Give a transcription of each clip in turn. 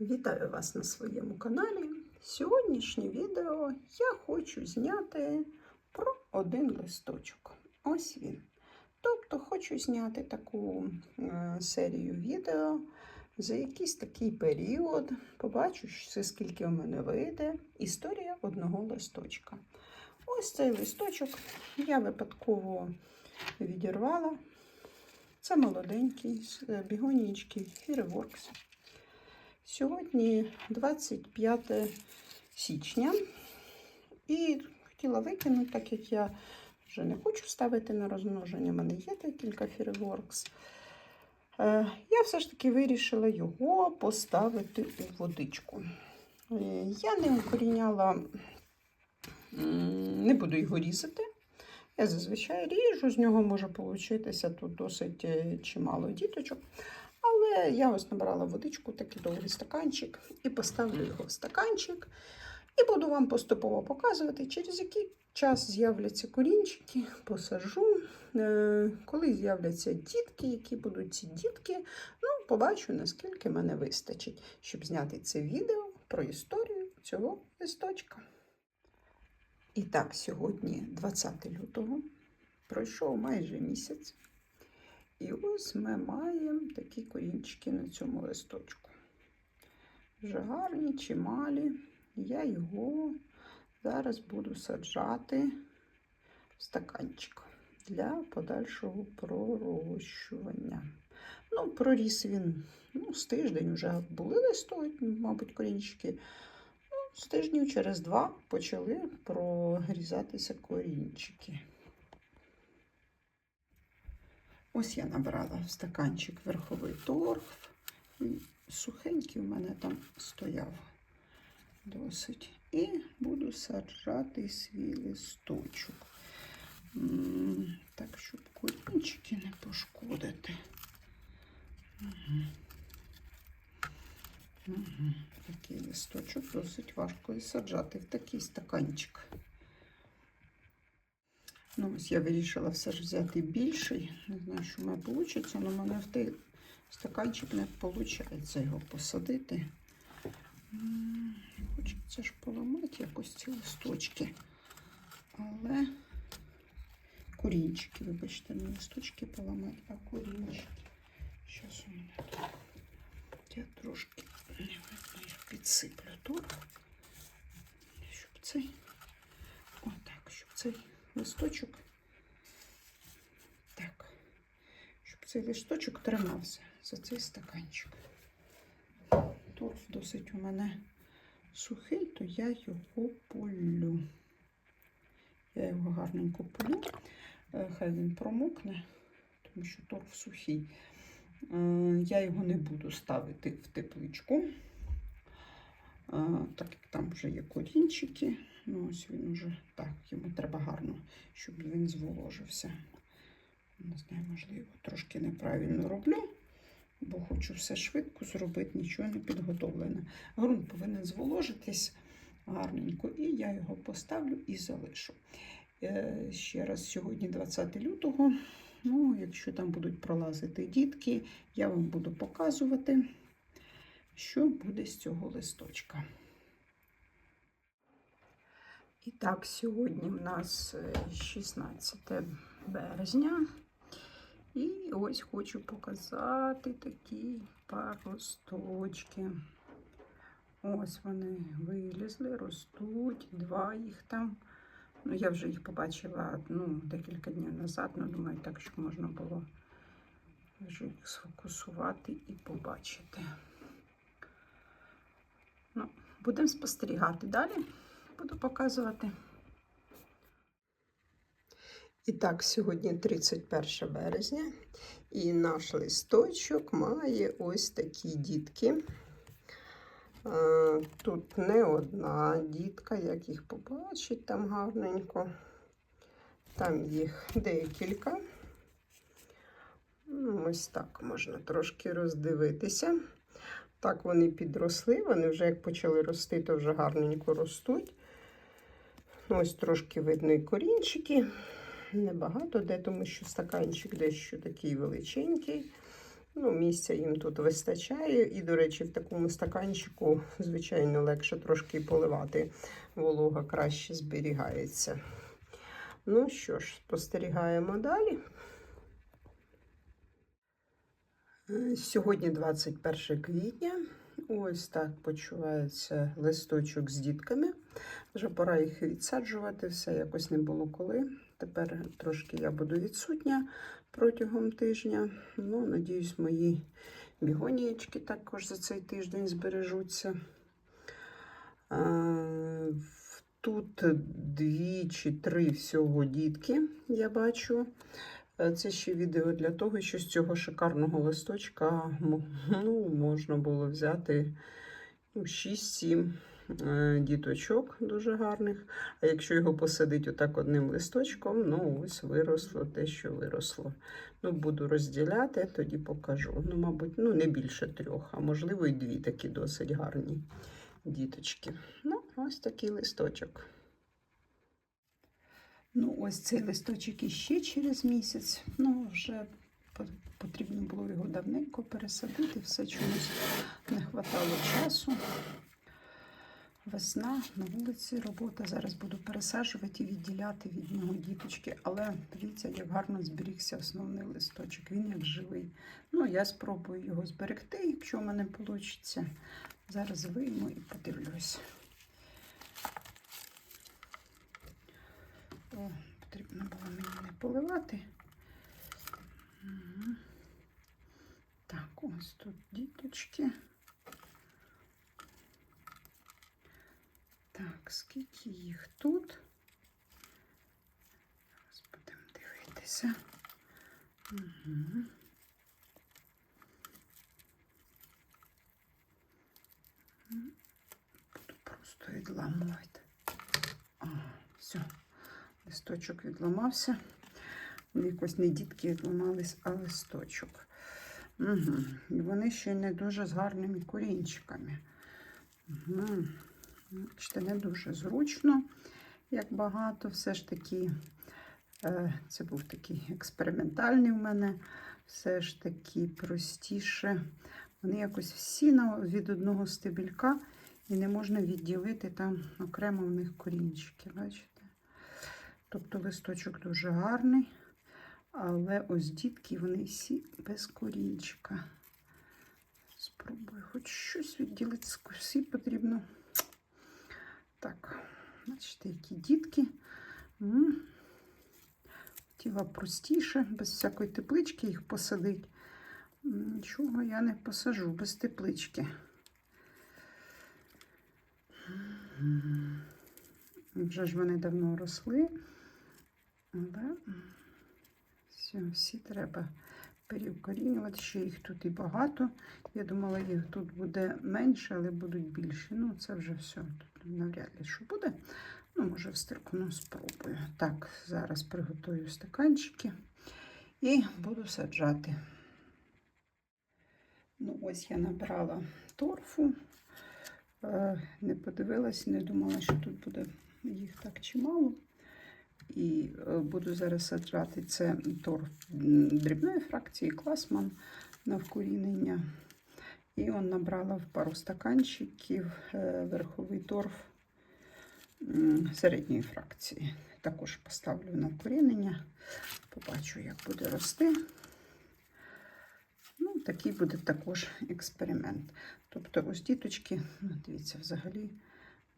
Вітаю вас на своєму каналі. Сьогоднішнє відео я хочу зняти про один листочок. Ось він. Тобто хочу зняти таку е, серію відео за якийсь такий період. Побачу, що скільки в мене вийде. Історія одного листочка. Ось цей листочок я випадково відірвала. Це молоденький з е, бігонічки Fireworks. Сьогодні 25 січня. І хотіла викинути, так як я вже не хочу ставити на розмноження. У мене є декілька Fireworks. Е, Я все ж таки вирішила його поставити у водичку. Е, Я не укоріняла, не буду його різати. Я зазвичай ріжу, з нього може получитися тут досить е, чимало діточок. Але я ось набрала водичку, такий довгий стаканчик, і поставлю його в стаканчик. І буду вам поступово показувати, через який час з'являться корінчики, посажу. Е, Коли з'являться дітки, які будуть ці дітки, ну, побачу, наскільки мене вистачить, щоб зняти це відео про історію цього листочка. І так, сьогодні 20 лютого, пройшов майже місяць. І ось ми маємо такі корінчики на цьому листочку. Вже гарні, чималі. Я його зараз буду саджати в стаканчик для подальшого пророщування. Ну, проріс він ну, з тиждень вже були листові, мабуть, корінчики. Ну, з тижнів через два почали прорізатися корінчики. Ось я набрала в стаканчик верховий торф. Сухенький в мене там стояв досить. І буду саджати свій листочок. Так, щоб корінчики не пошкодити. Угу. Угу. Такий листочок досить важко і саджати в такий стаканчик. Ну, ось я вирішила все ж взяти більший. Не знаю, що в мене вийде, але в мене в той стаканчик не виходить його посадити. Хочеться ж поламати якось ці листочки. Але корінчики, вибачте, не листочки поламати, а корінчики. Зараз у мене тут. Я трошки не видно, я підсиплю торф, щоб цей. Отак, щоб цей листочок. Так, щоб цей листочок тримався за цей стаканчик. Торф досить у мене сухий, то я його полю. Я його гарненько полю. Е, Хай він промокне, тому що торф сухий. Е, Я його не буду ставити в тепличку, е, так як там вже є корінчики. Ну, ось він уже так, йому треба гарно, щоб він зволожився. Не знаю, можливо, трошки неправильно роблю, бо хочу все швидко зробити, нічого не підготовлене. Грунт повинен зволожитись гарненько, і я його поставлю і залишу. Е, Ще раз, сьогодні 20 лютого. Ну, якщо там будуть пролазити дітки, я вам буду показувати, що буде з цього листочка. І так, сьогодні в нас е, 16 березня. І ось хочу показати такі паросточки. Ось вони вилізли, ростуть, два їх там. Ну, я вже їх побачила ну, декілька днів назад, ну думаю, так, щоб можна було вже їх сфокусувати і побачити. Ну, будемо спостерігати далі, буду показувати. І так, сьогодні 31 березня, і наш листочок має ось такі дітки. Тут не одна дітка, як їх побачить там гарненько. Там їх декілька. Ну, Ось так можна трошки роздивитися. Так вони підросли, вони вже як почали рости, то вже гарненько ростуть. Ось трошки видно і корінчики. Небагато де, тому що стаканчик дещо такий величенький. Ну, місця їм тут вистачає. І, до речі, в такому стаканчику, звичайно, легше трошки поливати. Волога краще зберігається. Ну що ж, спостерігаємо далі. Сьогодні 21 квітня. Ось так почувається листочок з дітками. Вже пора їх відсаджувати, все якось не було коли. Тепер трошки я буду відсутня протягом тижня. Ну, надіюсь, мої бігонієчки також за цей тиждень збережуться. Тут дві чи три всього дітки, я бачу. Е, Це ще відео для того, що з цього шикарного листочка ну, можна було взяти ну, 6-7 е, діточок дуже гарних. А якщо його посадити отак одним листочком, ну ось виросло те, що виросло. Ну, буду розділяти, тоді покажу. Ну, мабуть, ну, не більше трьох, а можливо, і дві такі досить гарні діточки. Ну, ось такий листочок. Ну, ось цей листочок іще через місяць. Ну, вже потрібно було його давненько пересадити, все чомусь не хватало часу. Весна на вулиці, робота. Зараз буду пересаджувати і відділяти від нього діточки. Але дивіться, як гарно зберігся основний листочок. Він як живий. Ну, я спробую його зберегти, якщо в мене вийде. Зараз вийму і подивлюсь. О, потрібно було мені не поливати. Так, ось тут діточки. Так, скільки їх тут? Зараз будемо дивитися. Угу. Буду просто відламувати. А, все, листочок відламався. Ну, Якось не дітки відламались, а листочок. Угу. І вони ще не дуже з гарними корінчиками. Угу. Бачите, не дуже зручно, як багато. Все ж таки, е, це був такий експериментальний в мене, все ж таки простіше. Вони якось всі від одного стебелька і не можна відділити там окремо в них корінчики. Бачите? Тобто листочок дуже гарний, але ось дітки вони всі без корінчика. Спробую хоч щось відділити всі потрібно. Так, бачите, які дітки. М. Хотіла простіше, без всякої теплички їх посадити. Нічого я не посажу без теплички. Вже ж вони давно росли, але все, всі треба переукорінювати. Ще їх тут і багато. Я думала, їх тут буде менше, але будуть більші. Ну, це вже все. Тут навряд ли що буде. Ну, може, встрикну, спробую. Так, зараз приготую стаканчики і буду саджати. Ну, ось я набрала торфу. Е, Не подивилась, не думала, що тут буде їх так чимало. І е, буду зараз саджати це торф дрібної фракції класман на вкорінення. І он набрала в пару стаканчиків е, верховий торф середньої фракції. Також поставлю на вкорінення. Побачу, як буде рости. Ну, такий буде також експеримент. Тобто, ось діточки, ну, дивіться, взагалі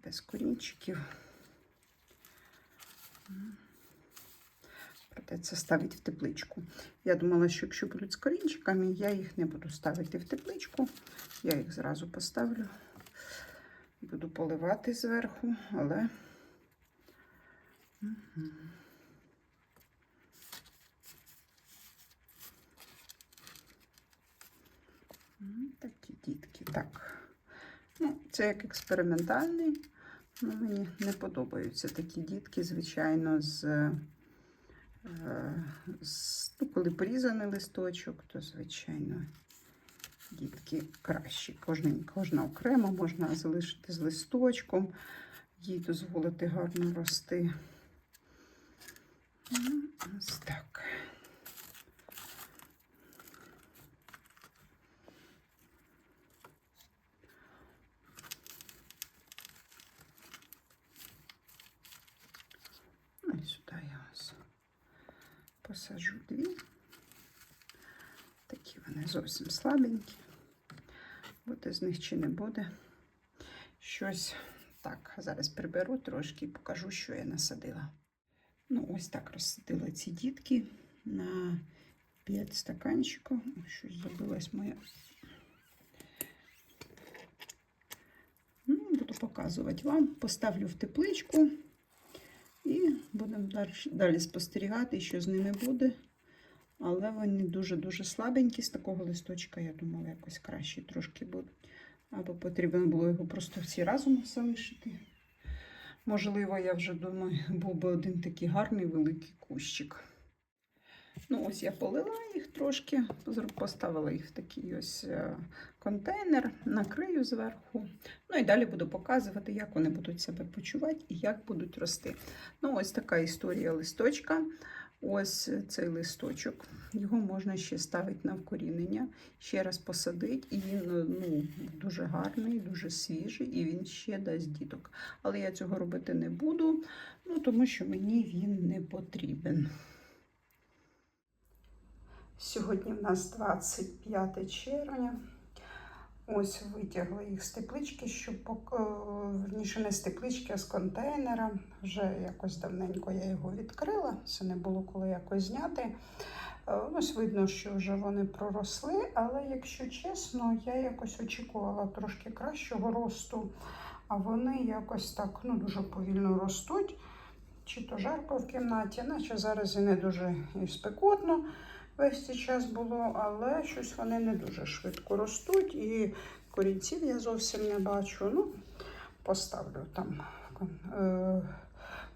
без корінчиків. Придеться ставити в тепличку. Я думала, що якщо будуть з корінчиками, я їх не буду ставити в тепличку. Я їх зразу поставлю. Буду поливати зверху, але. М, Такі дітки. Так. Ну, це як експериментальний. Ну, мені не подобаються такі дітки, звичайно, з, е, з ну, коли порізаний листочок, то, звичайно, дітки кращі. Кожна, кожна окремо можна залишити з листочком, їй дозволити гарно рости. Ну, Ось так. Посаджу дві. Такі вони зовсім слабенькі. Буде з них чи не буде. Щось так, зараз приберу трошки і покажу, що я насадила. Ну, ось так розсадила ці дітки на 5 стаканчиків. Щось забилась моя. Ну, буду показувати вам. Поставлю в тепличку і будемо далі, спостерігати, що з ними буде. Але вони дуже-дуже слабенькі з такого листочка, я думала, якось краще трошки будуть. Або потрібно було його просто всі разом залишити. Можливо, я вже думаю, був би один такий гарний великий кущик. Ну, ось я полила їх трошки, поставила їх в такий ось е, контейнер, накрию зверху. Ну і далі буду показувати, як вони будуть себе почувати і як будуть рости. Ну, ось така історія листочка. Ось цей листочок. Його можна ще ставити на вкорінення, ще раз посадити, і він ну, дуже гарний, дуже свіжий, і він ще дасть діток. Але я цього робити не буду, ну, тому що мені він не потрібен. Сьогодні в нас 25 червня. Ось витягли їх з теплички, щоб е, верніше не з теплички, а з контейнера. Вже якось давненько я його відкрила. Це не було коли якось зняти. Е, Ось видно, що вже вони проросли, але якщо чесно, я якось очікувала трошки кращого росту, а вони якось так ну, дуже повільно ростуть. Чи то жарко в кімнаті, наче зараз і не дуже і спекотно весь цей час було, але щось вони не дуже швидко ростуть, і корінців я зовсім не бачу. Ну, поставлю там е,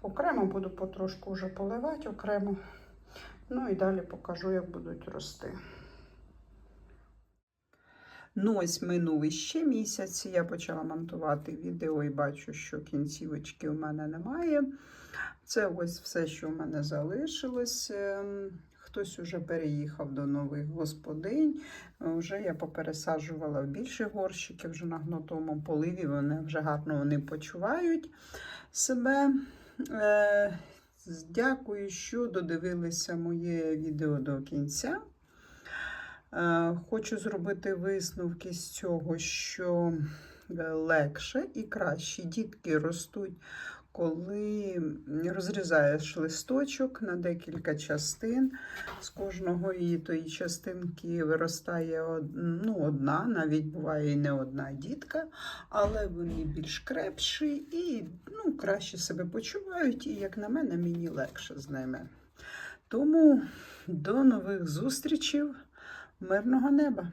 окремо, буду потрошку вже поливати окремо. Ну і далі покажу, як будуть рости. Ну, ось минув ще місяць. Я почала монтувати відео і бачу, що кінцівочки у мене немає. Це ось все, що в мене залишилось. Хтось уже переїхав до нових господинь. Вже я попересаджувала в більші горщики, вже на гнутому поливі. Вони вже гарно вони почувають себе. Е, Дякую, що додивилися моє відео до кінця. Е, Хочу зробити висновки з цього, що е, легше і краще дітки ростуть, коли розрізаєш листочок на декілька частин. З кожного і тої частинки виростає ну, одна, навіть буває і не одна дітка, але вони більш крепші і ну, краще себе почувають, і, як на мене, мені легше з ними. Тому до нових зустрічей, мирного неба!